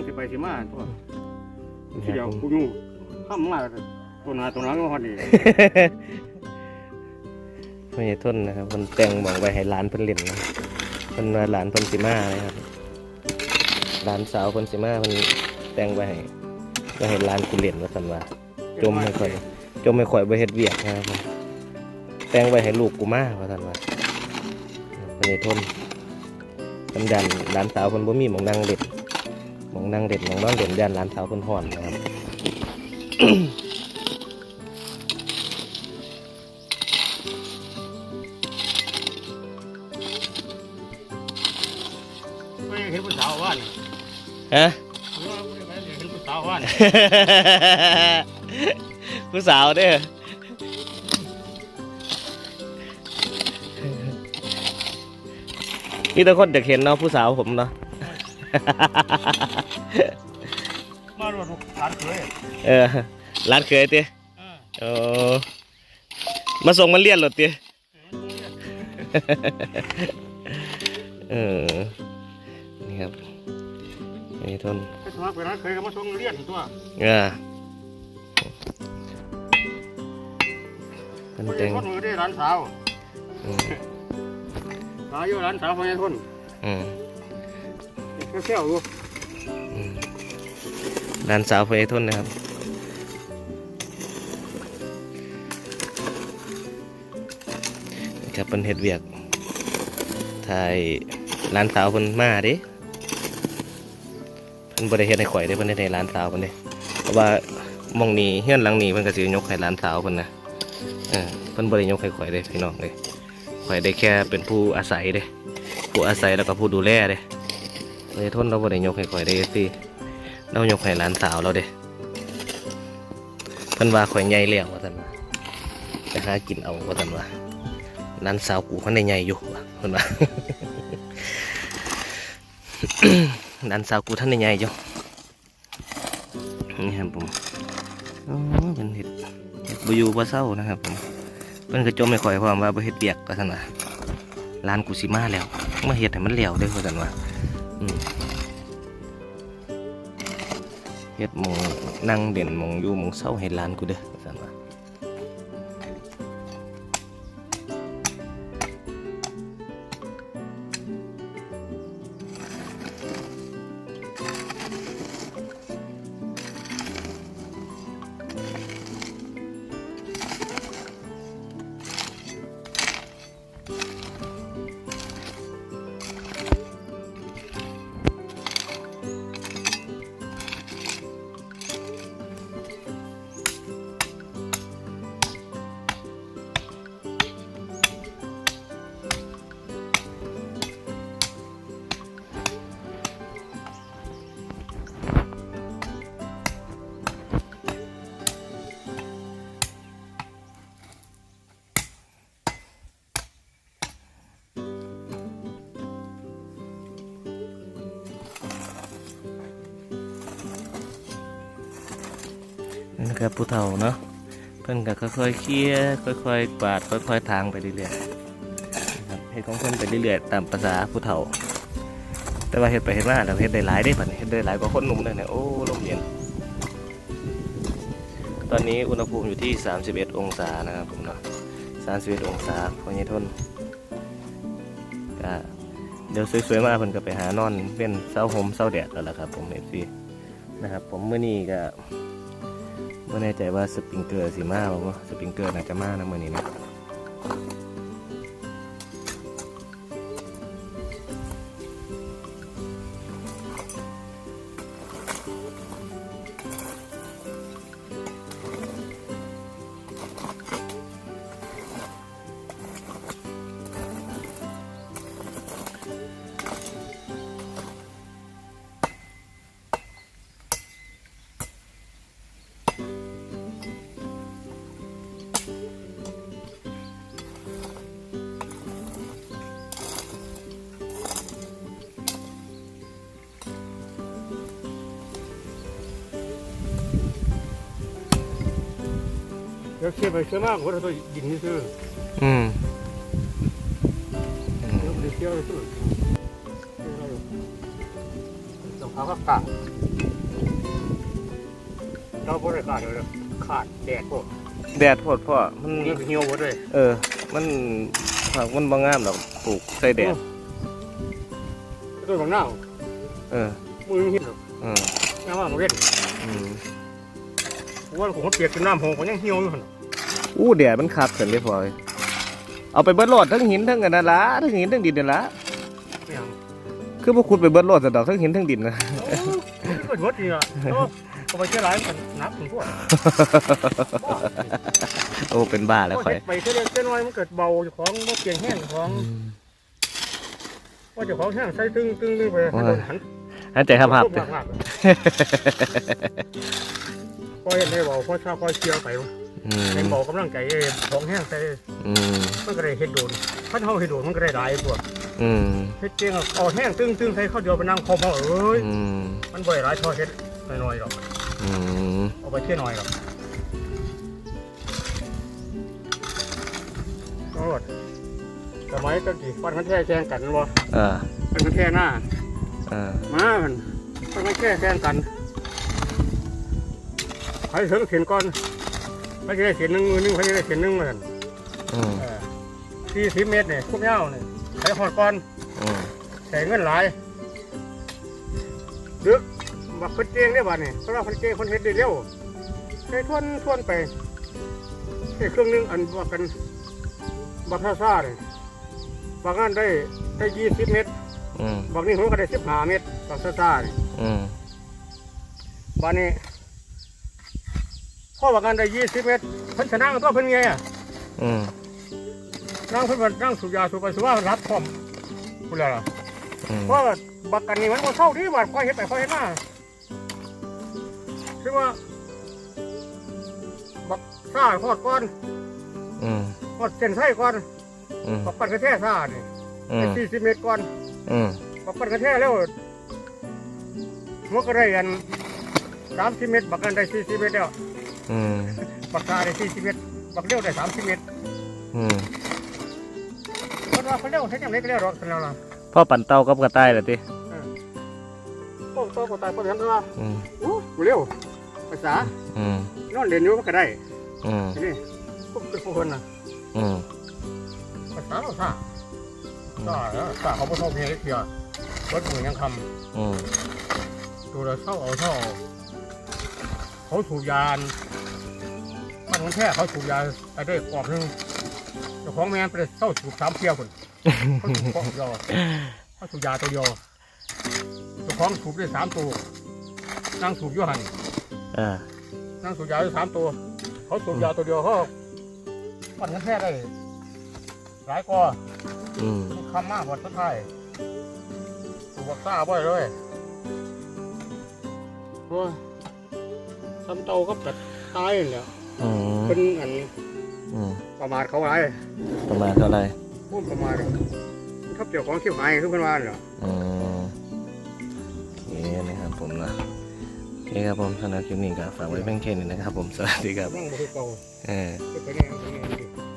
ต้องสิไปสิมาตัวนะที่คเดียรัวบผมกูอยู่ข้ามมาตัวหนาตัวหลังก็ฮอดนี่พ่อใหญ่ทนนะครับเพิ่นแต่งบอกไว้ให้หลานเพิ่นเล่นนะเพิ่นว่าหลานเพิ่นสิมาเลยครับหลานสาวเพิ่นสิมาเพิ่นแต่งไว้ให้ไว้ให้หลานกูเล่นว่าซั่นว่า จมไม่ค่อยจมไม่ค่อยบ่เฮ็ดเวียกนะครับผมแต่งไว้ให้ลูกกูมาว่าซั่นว่าพ่อใหญ่ทนกำยันหลานสาวเพิ่นบ่มีหม่องนั่งเล่นห ม่องนั่งเล่นหม่องนอนเล่นยันหลานสาวเพิ่นฮ้อนนะครับไม่เห็นผู้สาวว่านฮะไม่เห็นผู้สาวว่านผู้สาวเด้อมีแต่คนจะเห็นเนาะผู้สาวผมเนาะ มารวดฐานเคยเออร้านเคยเตี้ยเออเออมาส่งมาเลียนรถเตี้ยเออนี่ครับนี่ทนไปสมัครเป็นฐานเคยก็มาส่งเรียนตัวเออเป็นคนแต่งคนมือได้ร้านสาวอืมสาวอยู่ร้านสาวคนนี้ทนอืม เซี่วดูร้านสาวไฟทุนนะครับนี่ครับเป็นเห็ดเวียกถ่ายร้านสาวเพิ่นมาดิเพิ่นบ่ได้เฮ็ดให้ข่อยเด้เพิ่นเฮ็ดให้ร้านสาวเพิ่นเด้เพราะว่ามองนี้เฮือนหลังนี้เพิ่นก็สิยกให้ร้านสาวเพิ่นนะเออเพิ่นบ่ได้ยกให้ข่อยเด้พี่น้องเด้ข่อยได้แค่เป็นผู้อาศัยเด้ผู้อาศัยแล้วก็ผู้ดูแลเด้ เลยทนเราบ่ได้ยกให้ข่อยได้สิเรายกให้ร้านสาวเราเด้เพิ่นว่าข่อยใหญ่แล้วว่าซั่นว่าไปหากินเอาว่าซั่นว่าร้านสาวกูเขาในใหญ่อยู่ว่ะเห็นปะร้านสาวกูท่านในใหญ่อยู่นี่ครับผมอ๋อเป็นเห็ดเห็ดบุยูบ่เศร้านะครับผมเพิ่นก็จมไม่ค่อยพร้อมว่าบ่เฮ็ดเบียกก็ซั่นว่าร้านกูสิมาแล้วมาเฮ็ดให้มันแล้วเด้อว่าซั่นว่า อืมเฮ็ดหมองนั่งเนะครับผู้เฒ่าเนาะเพิ่นก็ค่อยๆเคลียค่อยๆกวาดค่อยๆทางไปเรื่อยๆครับเฮ็ดของเพิ่นไปเรื่อยๆตามภาษาผู้เฒ่า แต่ว่าเฮ็ดไปเฮ็ดมาแล้วเฮ็ดได้หลายได้บัดนี้เฮ็ดได้หลายกว่าคนหนุ่มเลยเนี่ยโอ้ลมเย็นตอนนี้อุณหภูมิอยู่ที่ 31 องศานะครับผมเนาะ31 องศาพอใหญ่ทนก็เดี๋ยวสวยๆมาเพิ่นก็ไปหานอนเป็นเช้าห่มเช้าแดดแล้วล่ะครับผมเอฟซีนะครับผมเมื้อนี้ก็ ไม่แน่ใจว่าสปริงเกอร์สีมาบ่สปริงเกอร์น่าจะมานะมื่อนี้นะ เดี๋ยวเชื่อไปเชื่อมากคนตัวยินนี่ซื้ออืมเดี๋ยวมไปเชื่อไปซื้อต้องเขาก็ขาดเราบริการเลยขาดแดดพวกแดดโพดพ่อมันเหี่ยวหมดเลยเออ มันผักมันบางงามดอกปลูกใส่แดดต้นของหน้าเออมือเหี่ยวเออน้ำว่ามันเว้นอืมว่าผมเปียกจนน้ำหงผมยังเหี่ยวอยู่หั่น อู้แดดมันคักเกินเลยพ่อเอ้ยเอาไปเบิดโลดทั้งหินทั้งกันนั่นละทั้งหินทั้งดินนั่นละไม่ยังคือพวกคุณไปเบิดโลดสะดอกทั้งหินทั้งดินนะโอ้ยมันก็หมดนี่อะโอ้ก็ไปเชื่อหลายมันนับถึงพวกโอ้เป็นบ้าแล้วก็ข่อยเห็ดไปเท่าเล็กเท่าน้อยมันเกิดเบาเจ้าของว่าเปลี่ยนแห้งเจ้าของว่าเจ้าของแห้งใส่ตึงตึงตึงไปให้โดนหันอันใจครับครับมากมากเลยพอเห็นได้เบาพอชอบพอเชียวไป อืมเห็นเบากำลังใจของแห้งใส่อืมมันก็ได้เห็ดโดนพันเฮาเห็ดโดนมันก็ได้หลายพวกอืมเห็ดเจียงเอาแห้งตึงตึงใส่ข้าวเดียวไปนั่งคอมเอาเอ้ยอืมมันบ่อยหลายทอเห็ดน้อยๆหรอกอืมเอาไปเที่ยวน้อยหรอกโอ้ยสมัยตะกี้ฟันมันแท้แข่งกันบ่อ่าฟันมันแท้หน้าอ่ามามันฟันมันแท้แข่งกันใครถึงเขียนก่อน ไม่ได้เขียนหนึ่งมือหนึ่งใครจะได้เขียนหนึ่งเหมือนอืมสี่สิบเมตรเนี่ยคุ้มยาวเนี่ยใช้หอดก่อนอืมใช้เงินหลายดึกบักคนเจงได้บ้านนี่เพราะว่าคนเจงคนเฮ็ดได้เร็วใช้ทวนทวนไปใช้เครื่องหนึงอันบักกันบักท่าซ่าเนี่ยบางอันได้ได้ยี่สิบเมตรอืมบางนี่ผมก็ได้สิบห้าเมตรบักท่าซ่าเนี่ยอืมบ้านนี้ พ่อบางอันได้ยี่สิบเมตรเพิ่นชนะก็เพิ่นไงอะอืมนั่งเพิ่นว่านั่งสูบยาสูบไปสูบว่ารับพร้อมพูดแล้วล่ะอืมเพราะว่าบักกันนี่มันก็เท่าที่ว่าค่อยเฮ็ดไปค่อยเฮ็ดมาคือว่า บักซ่าทอดก่อนอืมทอดเส้นไส้ก่อนอืมบักปั่นกระแทกซ่านี่อืมสี่สิบเมตรก่อนอืมบักปั่นกระแทกแล้วมันก็ได้อันสามสิบเมตรบักกันได้สี่สิบเมตรแล้ว อืมบักซ่าได้สี่สิบเมตรบักเลี้ยวได้สามสิบเมตรอืมคนว่าเขาเลี้ยวเฮ็ดยังไงก็เลี้ยวหรอกคนเราล่ะพ่อปั่นเตากับกระต่ายเหรอติโอ้โตก็ตายคนเห็นตัวอืมอู้กูเลี้ยวภาษาอืมนอนเรียนอยู่มันก็ได้อืมทีนี่พวกเป็นคนน่ะอืมภาษาเราซ่าซ่าแล้วซ่าเขาบ่ชอบเพลงเที่ยวัดมือยังคอืมำดูแล้วเศร้าเอาเศร้าเอา เขาสูบยานมันมันแท้เขาสูบยาไอ้ได้กรอบหนึงเจ้าของแม่นไปเศร้าสูบสามเที่ยวคนเขาสูบกรอบเดียวเขาสูบยาตัวเดียวเจ้าของสูบได้สามตัวนั่งสูบอยู่หันอ่านั่งสูบยาได้สามตัว เขาสูบยาตัวเดียวเขามันกันแท้ได้หลายกว่าอืมคำมากกว่าสุดท้ายถูกบักซ่าบ่อยเลยโอ้ย ทำเตาก็แบบตายเลยอืมเป็นอันอืมประมาทเขาไรประมาณเท่าไหร่พูดประมาททับเจ้าของขี้หายคือเป็นว่าเหรออืมโอเคนะครับผมนะโอเคครับผมสำหรับคลิปนี้ก็ฝากไว้เพียงแค่นี้นะครับผมสวัสดีครับนั่งบ่คือเก่าเออจะไปเนี่ยไปเนี่ย